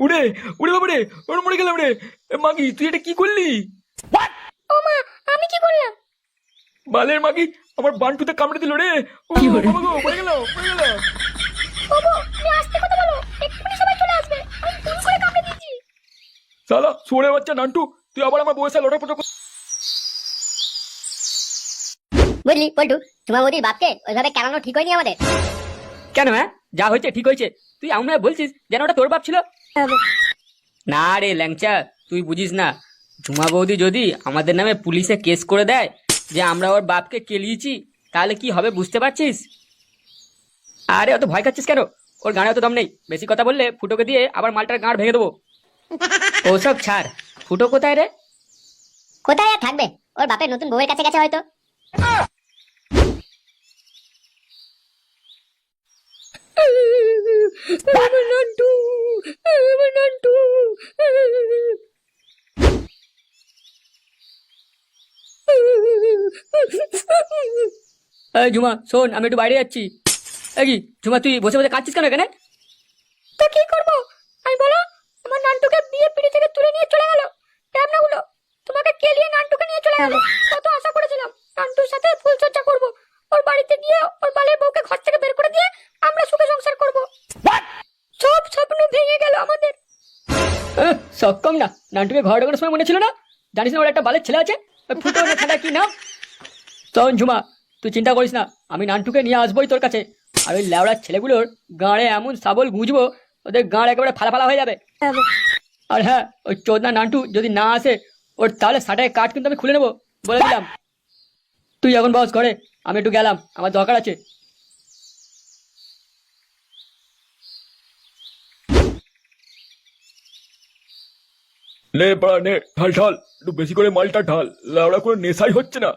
উড়ে উড়ে বাবা রে ওরে মরে গেলাম রে। এ, মাগি তুই এটা কি করলি? ও মা আমি কি করলাম? বালের মাগি আমার বান্টুতে কামড়ে দিল রে? ও, বাবা গো মরে গেল মরে গেল। বাবু তুমি আস্তে কথা বলো এক্ষুনি সবাই চলে আসবে। আমি ফোন করে কামড়ে দিচ্ছি সালা সোরে বাচ্চা নান্টু তুই আবার আমার বয়সে লড়াই পড়া বুঝলি পল্টু তোমার মোদির বাপকে ওইভাবে কেনানো ঠিক হয়নি আমাদের। কেন হ্যাঁ? যা হয়েছে ঠিক হয়েছে। তুই ভাবে বলছিস যেন ওটা তোর বাপ ছিল? না রে ল্যাংচা তুই বুঝিস না। ঝুমা বৌদি যদি আমাদের নামে পুলিশে কেস করে দেয় যে আমরা ওর বাপকে কেলিয়েছি তাহলে কি হবে বুঝতে পারছিস? আরে অত ভয় খাচ্ছিস কেন? ওর গানে অত দম নেই। বেশি কথা বললে ফুটোকে দিয়ে আবার মালটার গাঁড় ভেঙে দেবো। ওসব ছাড়। ফুটো কোথায় রে? কোথায় আর থাকবে? ওর বাপের নতুন বউয়ের কাছে গেছে হয়তো। এই ঝুমা শোন আমি একটু বাইরে যাচ্ছি। কি ঝুমা তুই বসে বসে কাঁদছিস কেন এখানে? তো কি করব? আমি বলো আমার নান্টুকে বিয়ে পিড়ি থেকে তুলে নিয়ে চলে গেল। গুলো তোমাকে কেলিয়ে নান্টুকে নিয়ে চলে গেল? কত আশা করেছিলাম নান্টুর সাথে ফুল চর্চা করব। ওর বাড়িতে গিয়ে ওর বালের বউকে ঘর থেকে বের করে দিয়ে আমরা সুখে সংসার করব। সব স্বপ্ন ভেঙে গেল আমাদের। না। নান্টুকে ঘর ঢোকানোর সময় মনে ছিল না? জানিস না ওর একটা বালের ছেলে আছে? ফুটো না খাটা কি নাম? শোন ঝুমা তুই চিন্তা করিস না। আমি নান্টুকে নিয়ে আসবোই তোর কাছে। আর ওই ল্যাওড়ার ছেলেগুলোর গাঁড়ে এমন সাবল গুঁজবো ওদের গাঁড় একেবারে ফালা ফালা হয়ে যাবে। আর হ্যাঁ ওই চোদনা নান্টু যদি না আসে ওর তাহলে ষাটায় কাঠ কিন্তু আমি খুলে নেব বলে দিলাম। তুই এখন বস ঘরে। আমি একটু গেলাম আমার দরকার আছে। নে পাড়া নে ঢাল ঢাল একটু বেশি করে মালটা ঢাল লাউড়া করে নেশাই হচ্ছে না।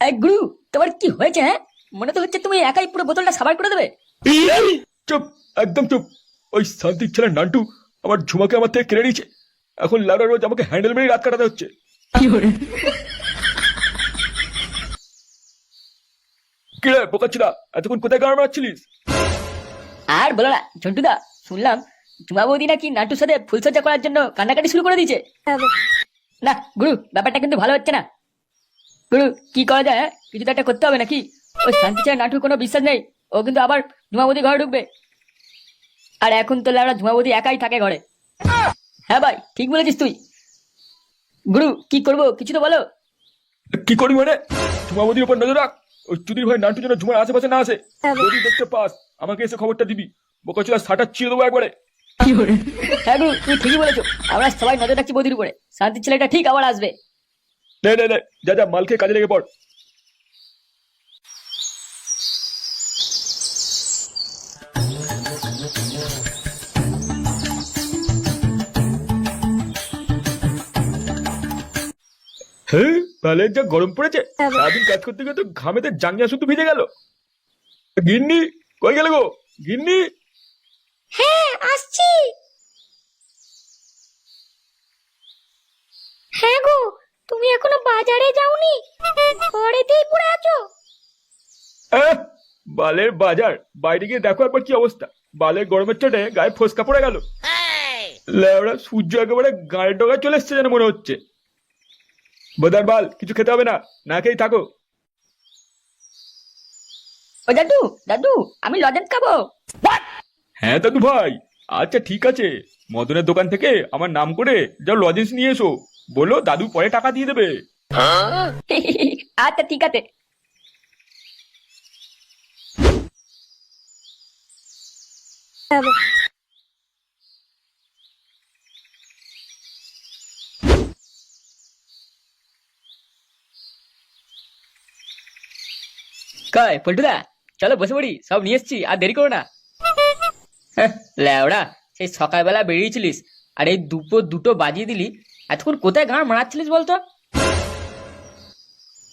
এই গুরু তোমার কি হয়েছে হ্যাঁ? মনে তো হচ্ছে তুমি একাই পুরো বোতলটা সাবাই করে দেবে। চুপ একদম চুপ। ওই শান্তির ছেলে নান্টু আমার ঝুমাকে আমার থেকে কেড়ে নিয়েছে। এখন লাউড়া রোজ আমাকে হ্যান্ডেল মেরে রাত কাটাতে হচ্ছে। কি রে বোকাচ্ছিলা এতক্ষণ কোথায় গাড় মারছিলিস আর বলো না ঝন্টুদা শুনলাম জুমা বৌদি নাকি নাটুর সাথে ফুলসজ্জা করার জন্য কান্নাকাটি শুরু করে দিয়েছে। না গুরু ব্যাপারটা কিন্তু ভালো হচ্ছে না। গুরু কি করা যায় হ্যাঁ? কিছু তো একটা করতে হবে নাকি? ওই শান্তি ছাড়া নাটুর কোনো বিশ্বাস নেই। ও কিন্তু আবার জুমা ঘরে ঢুকবে। আর এখন তো লাউরা জুমা বৌদি একাই থাকে ঘরে। হ্যাঁ ভাই ঠিক বলেছিস তুই। গুরু কি করব কিছু তো বলো। কি করি মানে? ঝুমাবতির উপর নজর রাখ। ওই চুদির ভাই নান্টু যেন ঝুমার আশেপাশে না আসে। যদি দেখতে পাস আমাকে এসে খবরটা দিবি। বোকাচ্ছিলা সাটা ছিঁড়ে দেবো একবারে। হ্যাঁ গুরু তুমি ঠিকই বলেছ। আমরা সবাই নজর রাখছি বৌদির উপরে। শান্তির ছেলেটা ঠিক আবার আসবে। নে নে নে যা যা মাল খেয়ে কাজে লেগে পড়। হ্যাঁ তাহলে যা গরম পড়েছে সারাদিন কাজ করতে গিয়ে তো ঘামেতে জাঙ্গিয়া শুধু ভিজে গেল। গিন্নি কই গেল গো? গিন্নি? হ্যাঁ আসছি। হ্যাঁ গো তুমি এখনও বাজারে যাওনি? ঘরেতেই পড়ে আছো? আহ, বালের বাজার। বাইরে গিয়ে দেখো একবার কি অবস্থা। বালের গরমের চোটে গায়ে ফোসকা পড়ে গেল। লেওড়া সূর্য একেবারে গায়ে ডগায় চলে এসছে যেন মনে হচ্ছে। বোধার বাল কিছু খেতে হবে না? না খেয়ে থাকো। ও দাদু দাদু আমি লজেন্স খাব। হ্যাঁ দাদু ভাই। আচ্ছা ঠিক আছে। মদনের দোকান থেকে আমার নাম করে যা লজেন্স নিয়ে এসো। বলো দাদু পরে টাকা দিয়ে দেবে। আচ্ছা ঠিক আছে। কয় পল্টুদা? চলো বসে পড়ি সব নিয়ে এসছি আর দেরি করো না। ল্যাওড়া সেই সকালবেলা বেরিয়েছিলিস আর এই দুপুর দুটো বাজিয়ে দিলি এতক্ষণ কোথায় গাঁড় মারাচ্ছিলিস বলতো?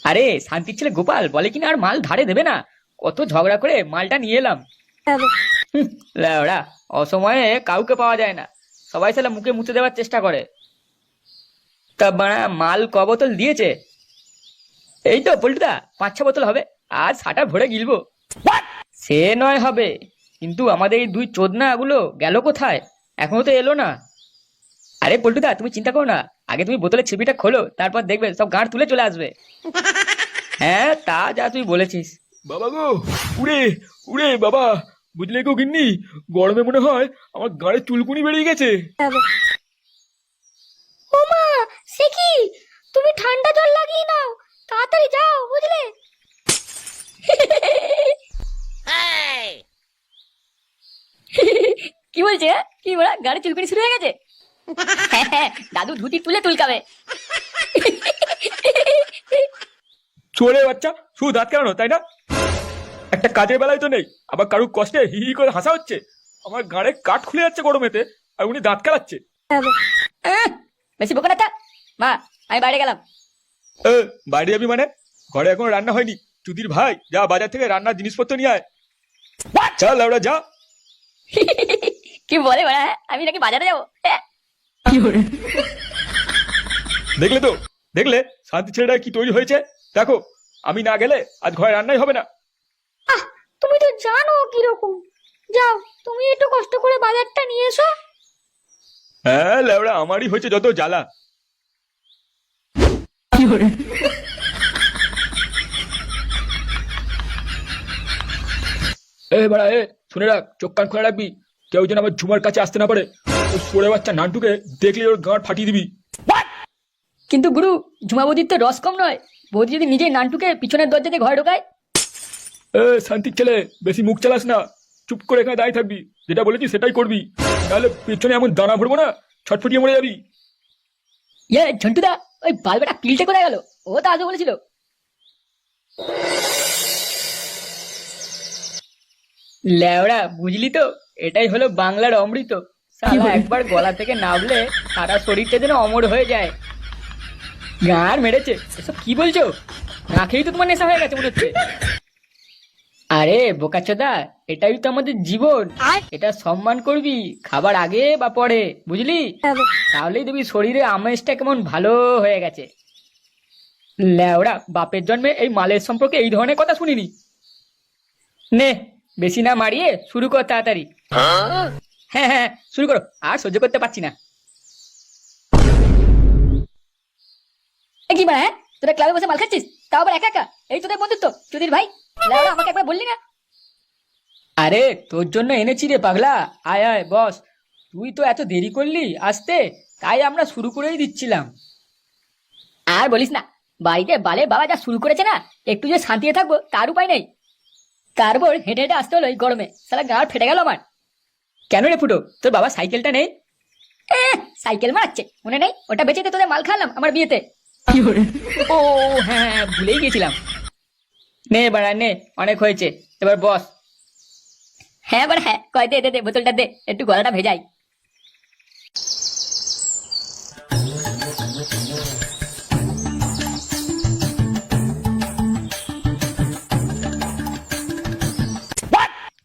আরে শান্তির ছেলে গোপাল বলে কিনা আর মাল ধারে দেবে না? কত ঝগড়া করে মালটা নিয়ে এলাম। ল্যাওড়া অসময়ে কাউকে পাওয়া যায় না। সবাই সালা মুখে মুছে দেওয়ার চেষ্টা করে। তা মাল ক বোতল দিয়েছে? এই তো পল্টুদা পাঁচ ছ বোতল হবে। আর সাটা ভরে গিলবো। সে নয় হবে কিন্তু আমাদের এই দুই চোদনা গুলো গেল কোথায়? এখনও তো এলো না। আরে পল্টুদা তুমি চিন্তা করো না। আগে তুমি বোতলের ছিপিটা খোলো তারপর দেখবে সব গাঁট তুলে চলে আসবে। হ্যাঁ তা যা তুই বলেছিস। বাবা গো উড়ে উড়ে বাবা বুঝলে গো গিন্নি গরমে মনে হয় আমার গাড়ে চুলকুনি বেরিয়ে গেছে। ওমা সে কি তুমি ঠান্ডা জল লাগিয়ে নাও তাড়াতাড়ি যাও বুঝলে কি বলছে? কি বলা? গাড়ি চুলকুনি শুরু হয়ে গেছে? দাদু ধুতি তুলে তুলকাবে। চোরে বাচ্চা শুধু দাঁত কেন তাই না? একটা কাজের বেলায় তো নেই। আবার কারুর কষ্টে হি হি করে হাসা হচ্ছে। আমার গাড়ে কাঠ খুলে যাচ্ছে গরমেতে আর উনি দাঁত কেলাচ্ছে বেশি বোকা না মা আমি বাইরে গেলাম। এ, বাইরে যাবি মানে? ঘরে এখনও রান্না হয়নি। চুদির ভাই যা বাজার থেকে রান্নার জিনিসপত্র নিয়ে আয়। চল আমরা যা। কি বলে বলা আমি নাকি বাজারে যাব? হ্যাঁ। দেখলে তো? দেখলে? শান্তি ছেলেটা কি তৈরি হয়েছে? দেখো আমি না গেলে আজ ঘরে রান্নাই হবে না। আহ তুমি তো জানো কীরকম। যাও তুমি একটু কষ্ট করে বাজারটা নিয়ে এসো। হ্যাঁ লেবড়া আমারই হয়েছে যত জ্বালা। এ বাড়া এ শুনে রাখ চোখ কান খোলা রাখবি। কেউ যেন আমার ঝুমার কাছে আসতে না পারে। ওই সরে বাচ্চা নান্টুকে দেখলে ওর গাঁট ফাটিয়ে দিবি। কিন্তু গুরু ঝুমা বৌদির তো রস কম নয়। বৌদি যদি নিজেই নানটুকে পিছনের দরজা দিয়ে ঘরে ঢোকায়? এ শান্তির ছেলে বেশি মুখ চালাস না। চুপ করে এখানে দাঁড়িয়ে থাকবি। যেটা বলেছি সেটাই করবি। তাহলে পেছনে এমন দানা ভরবো না ছটফটিয়ে মরে যাবি। ইয়ে ঝন্টুদা ওই বালবেটা পিলটে কোথায় গেল? ও তো আগে বলেছিল। লেওড়া বুঝলি তো? এটাই হলো বাংলার অমৃত। সালা একবার গলা থেকে নামলে সারা শরীরটা যেন অমর হয়ে যায়। গার মেরেছে। এসব কি বলছো? না খেয়েই তো তোমার নেশা হয়ে গেছে মনে হচ্ছে। আরে বোকাচোদা এটাই তো আমাদের জীবন। এটা সম্মান করবি খাবার আগে বা পরে বুঝলি? তাহলেই দেখবি শরীরে আমেজটা কেমন ভালো হয়ে গেছে। ল্যাওড়া বাপের জন্মে এই মালের সম্পর্কে এই ধরনের কথা শুনিনি। নে বেশি না মারিয়ে শুরু কর তাড়াতাড়ি। হ্যাঁ হ্যাঁ শুরু করো। আর সহ্য করতে পারছি না। কি বা হ্যাঁ? তোরা ক্লাবে বসে মাল খাচ্ছিস? তাও আবার একা একা? এই তোদের বন্ধুত্ব চুদির ভাই। আমাকে একবার বললি না। আরে তোর জন্য এনেছি রে পাগলা। আয় আয় বস। তুই তো এত দেরি করলি আসতে তাই আমরা শুরু করেই দিচ্ছিলাম। আর বলিস না বাড়িতে বালের বাবা যা শুরু করেছে না একটু যে শান্তিতে থাকব তার উপায় নেই। তারপর হেঁটে হেঁটে আসতে হলো এই গরমে। সালা গাঁট ফেটে গেল আমার। কেন রে ফুটো? তোর বাবা সাইকেলটা নেই? সাইকেল মারাচ্ছে। মনে নেই? ওটা বেঁচে তোদের মাল খাওয়ালাম আমার বিয়েতে। ও হ্যাঁ হ্যাঁ, ভুলেই গেছিলাম। নে বাড়া নে। অনেক হয়েছে। এবার বস। হ্যাঁ বাড়া হ্যাঁ। কয় দে দে দে বোতলটা দে। একটু গলাটা ভেজাই।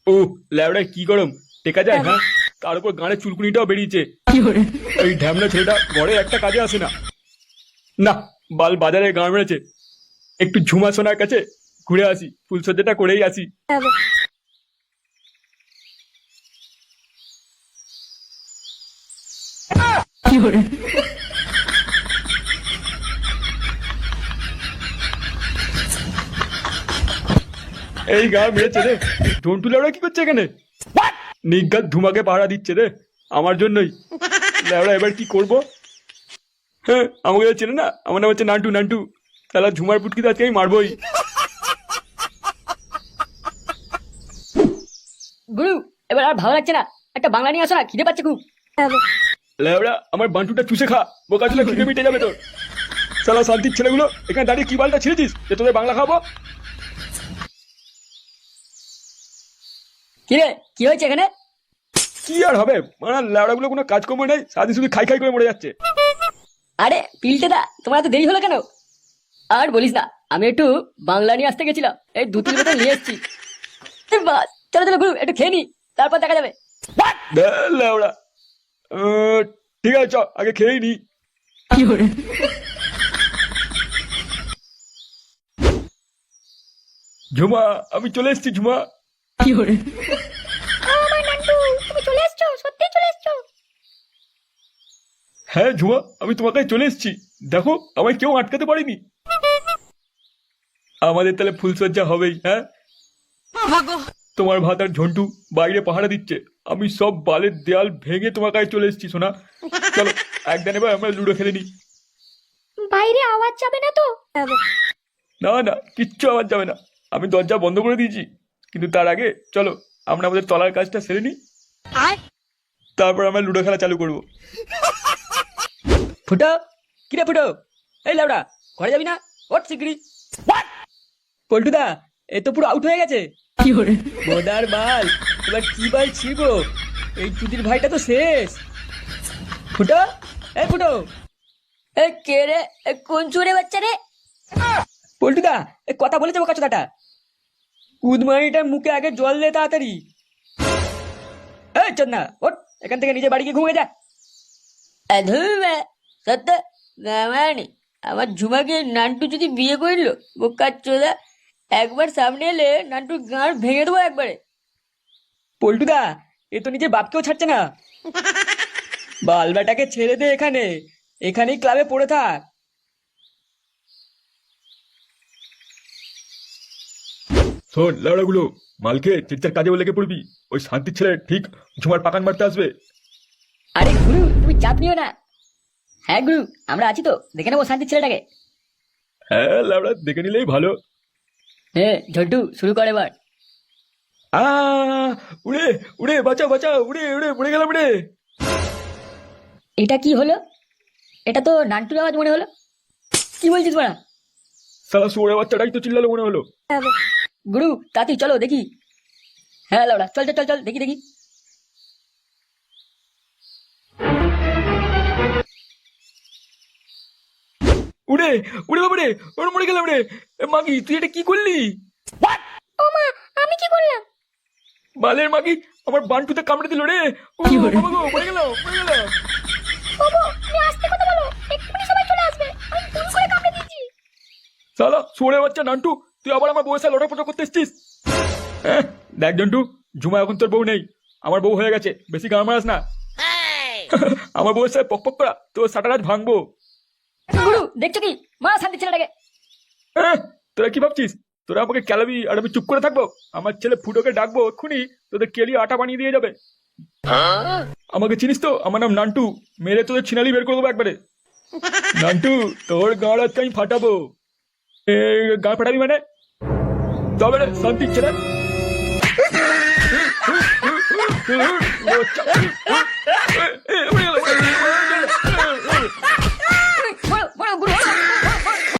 ও ল্যাবড়ায় কি গরম? টেকা যায় হ্যাঁ? তার উপর গাঁড়ে চুলকুনিটাও বেরিয়েছে। এই ঢ্যামনা ছেলেটা ঘরে একটা কাজে আসে না। না বাল বাজারে গাঁ মেরেছে। একটু ঝুমা সোনার কাছে ঘুরে আসি ফুলসজ্জাটা করেই আসি। এই গা মেরেছে রে। জন্টু লেবড়া কি করছে এখানে? নিজ্ঞাত ধুমাকে পাহারা দিচ্ছে রে আমার জন্যই। লেবড়া এবার কি করব? হ্যাঁ আমাকে চেনে না। আমার নাম হচ্ছে নান্টু নান্টু। তাহলে ঝুমার পুটকি তো আজকে আমি মারবই। গুরু এবার আর ভালো লাগছে না। একটা বাংলা নিয়ে আসো না খিদে পাচ্ছে খুব। লেবড়া আমার বান্টুটা চুষে খা। বোকা চুলে খিদে মিটে যাবে তোর। সালা শান্তির ছেলেগুলো এখানে দাঁড়িয়ে কি বালটা ছেড়েছিস? যে তোদের বাংলা খাব কি রে কি হয়েছে এখানে? কি আর হবে? মানে লেবড়াগুলো কোনো কাজকর্ম নেই সারাদিন শুধু খাই খাই করে মরে যাচ্ছে। আরে পিলটে দা তোমার এত দেরি হলো কেন? আর বলিস না আমি একটু বাংলা নিয়ে আসতে গেছিলাম এই দু তিন বোতল নিয়ে এসেছি। বাস চলো চলো গুরু একটু খেয়ে নি তারপর দেখা যাবে। আহ, ঠিক আছে চ আগে খেয়েই নি। ঝুমা আমি চলে এসেছি ঝুমা। আমার নান্টু তুমি চলে এসছো? সত্যি চলে এসছো? হ্যাঁ ঝুমা আমি তোমার কাছে চলে এসেছি। দেখো আমায় কেউ আটকাতে পারেনি। আমাদের তাহলে ফুলসজ্জা হবেই হ্যাঁ? তোমার ভাত আর ঝন্টু বাইরে পাহারা দিচ্ছে। আমি সব বালের দেয়াল ভেঙে তোমার কাছে চলে এসেছি সোনা। চলো একদিন এবার আমরা লুডো খেলে নিই বাইরে আওয়াজ যাবে না তো? না না কিচ্ছু আওয়াজ যাবে না। আমি দরজা বন্ধ করে দিয়েছি। কিন্তু তার আগে চলো আমরা আমাদের তলার কাজটা সেরে নিই। তারপর আমরা লুডো খেলা চালু করব। ফুটো কিরে ফুটো? এই লাউডা ঘরে যাবি না? ওট শিগগিরি পল্টুদা এ তো পুরো আউট হয়ে গেছে। কি হরে বোদার বাল এবার কি বাল ছিড়ব? এই চুদির ভাইটা তো শেষ। ফুটো এ ফুটো। এ কে রে? এ কোন চোরে বাচ্চা রে? পল্টুদা এ কথা বলে যাব কাচুদাটা কুদমানিটার মুখে আগে জল দে তাড়াতাড়ি। এই চন্না ওট এখান থেকে নিজে বাড়ি গিয়ে ঘুমিয়ে যা। ধুবে সত্য গামানি আমার ঝুমাকে নান্টু যদি বিয়ে করল বোকার চোদা একবার সামনে এলে নান্টু গাঁড় ভেঙে দেবো একবারে। পল্টুদা এ তো নিজের বাপকেও ছাড়ছে না। বালবাটাকে ছেড়ে দে এখানে। এখানেই ক্লাবে পড়ে থাক। শোন লাউড়াগুলো মালকে চিৎচার কাজে লেগে পড়বি? ওই শান্তির ছেলে ঠিক ঝুমার পাকান মারতে আসবে। আরে গুরু তুমি চাপ নিও না। হ্যাঁ গুরু আমরা আছি তো দেখে নেব শান্তির ছেলেটাকে। হ্যাঁ লাউড়া দেখে নিলেই ভালো। হ্যাঁ ঝন্টু শুরু করে এবার। আ উড়ে উড়ে বাঁচাও বাঁচাও উড়ে উড়ে পড়ে গেলাম রে। এটা কি হলো? এটা তো নান্টুর আওয়াজ মনে হলো। কি বলছিস বড়া? সালা শুয়োরে বাচ্চাটাই তো চিল্লালো মনে হলো। গুরু তাতি চলো দেখি। হ্যাঁ লাউড়া চল চল চল দেখি দেখি। উড়ে উড়ে বাবা রে ওর মরে গেলাম রে। মাগি তুই এটা কি করলি? ও মা আমি কি করলাম? বালের মাগি আমার বান্টুতে কামড়ে দিল রে? ও, বাবা গো, মরে গেলাম মরে গেলাম বাবু তুমি আস্তে কথা বলো। এক্ষুনি সবাই চলে আসবে। আমি ফোন করে কামড়ে দিয়েছি। সালা শুয়োরে বাচ্চা নান্টু তুই আবার আমার বউয়ের সাথে লড়াই পটা করতে এসছিস? হ্যাঁ, দেখ জন্টু ঝুমা এখন তোর বউ নেই। আমার বউ হয়ে গেছে বেশি গান মারাস না। আমার বউয়ের সাথে পক পক করা তোর সাটার আজ ভাঙবো। গুরু দেখছ কি? মা শান্তির ছেলেটাকে। হ্যাঁ, তোরা কি ভাবছিস? তোরা আমাকে কেলাবি আর আমি চুপ করে থাকব? আমার ছেলে ফুটোকে ডাকবো এক্ষুনি তোদের কেলি আটা বানিয়ে দিয়ে যাবে। আমাকে চিনিস তো? আমার নাম নান্টু। মেরে তোদের ছিনালি বের করে দেবো একবারে। নান্টু তোর গাঁড় আজকে আমি ফাটাবো। গাঁ ফাটাবি মানে? তবে রে শান্তির ছেলে। এ,